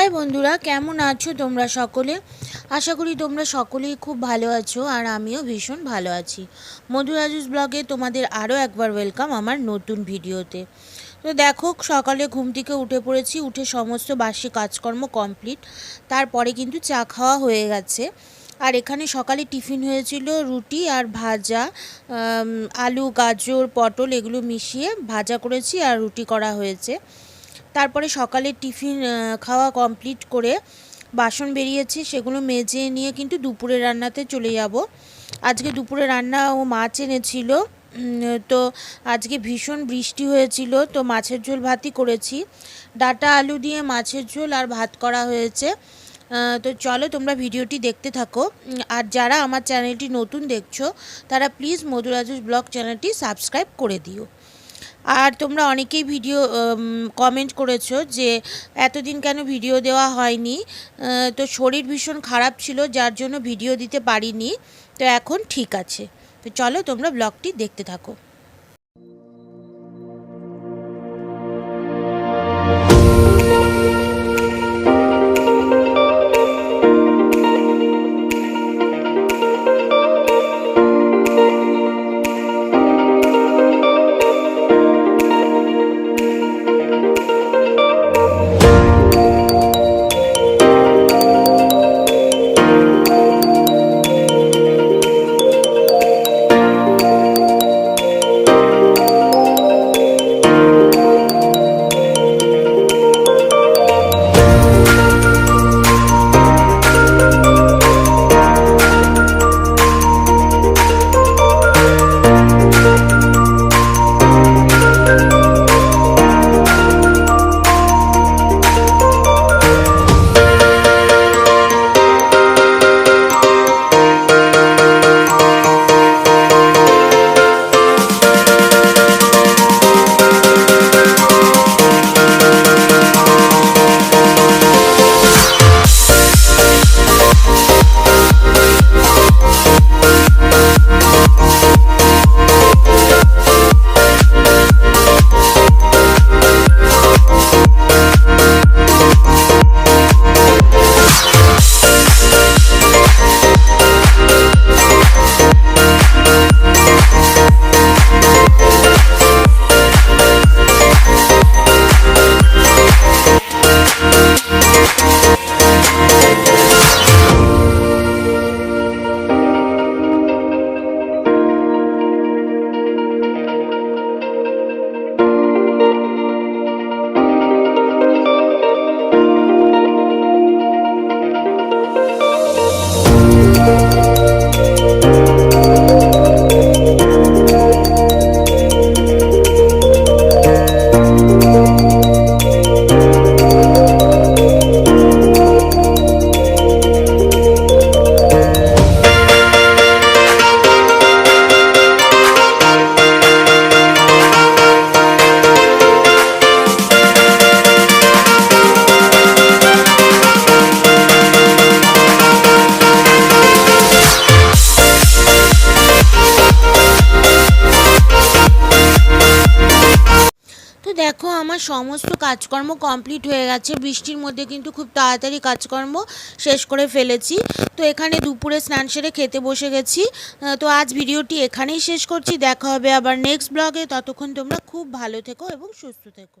High বন্ধুরা, কেমন আছো তোমরা সকলে? আশা করি তোমরা সকলেই খুব ভালো আছো আর আমিও ভীষণ ভালো আছি। মধুরাজুস ব্লগে তোমাদের আরও একবার ওয়েলকাম আমার নতুন ভিডিওতে। তো দেখো, সকালে ঘুম থেকে উঠে পড়েছি, উঠে সমস্ত বাসি কাজকর্ম কমপ্লিট, তারপরে কিন্তু চা খাওয়া হয়ে গেছে। আর এখানে সকালে টিফিন হয়েছিল রুটি আর ভাজা আলু, গাজর, পটল এগুলো মিশিয়ে ভাজা করেছি আর রুটি করা হয়েছে। তারপরে সকালে টিফিন খাওয়া কমপ্লিট করে বাসন বেরিয়েছে, সেগুলো মেজে নিয়ে কিন্তু দুপুরে রান্নাতে চলে যাব। আজকে দুপুরে রান্না ও মাছ এনেছিল তো আজকে ভীষণ বৃষ্টি হয়েছিল, তো মাছের ঝোল ভাতই করেছি। ডাটা আলু দিয়ে মাছের ঝোল আর ভাত করা হয়েছে। তো চলো তোমরা ভিডিওটি দেখতে থাকো। আর যারা আমার চ্যানেলটি নতুন দেখছ, তারা প্লিজ মধুরাজুস ব্লগ চ্যানেলটি সাবস্ক্রাইব করে দিও। আর তোমরা অনেকেই ভিডিও কমেন্ট করেছ যে এতদিন কেন ভিডিও দেওয়া হয়নি? তো শরীর ভীষণ খারাপ ছিল, যার জন্য ভিডিও দিতে পারিনি। তো এখন ঠিক আছে। তো চলো তোমরা ব্লগটি দেখতে থাকো। দেখো আমার সমস্ত কাজকর্ম কমপ্লিট হয়ে গেছে। বৃষ্টির মধ্যে কিন্তু খুব তাড়াতাড়ি কাজকর্ম শেষ করে ফেলেছি। তো এখানে দুপুরে স্নান সেরে খেতে বসে গেছি। তো আজ ভিডিওটি এখানেই শেষ করছি। দেখা হবে আবার নেক্সট ব্লগে ততক্ষণ তোমরা খুব ভালো থেকো এবং সুস্থ থেকো।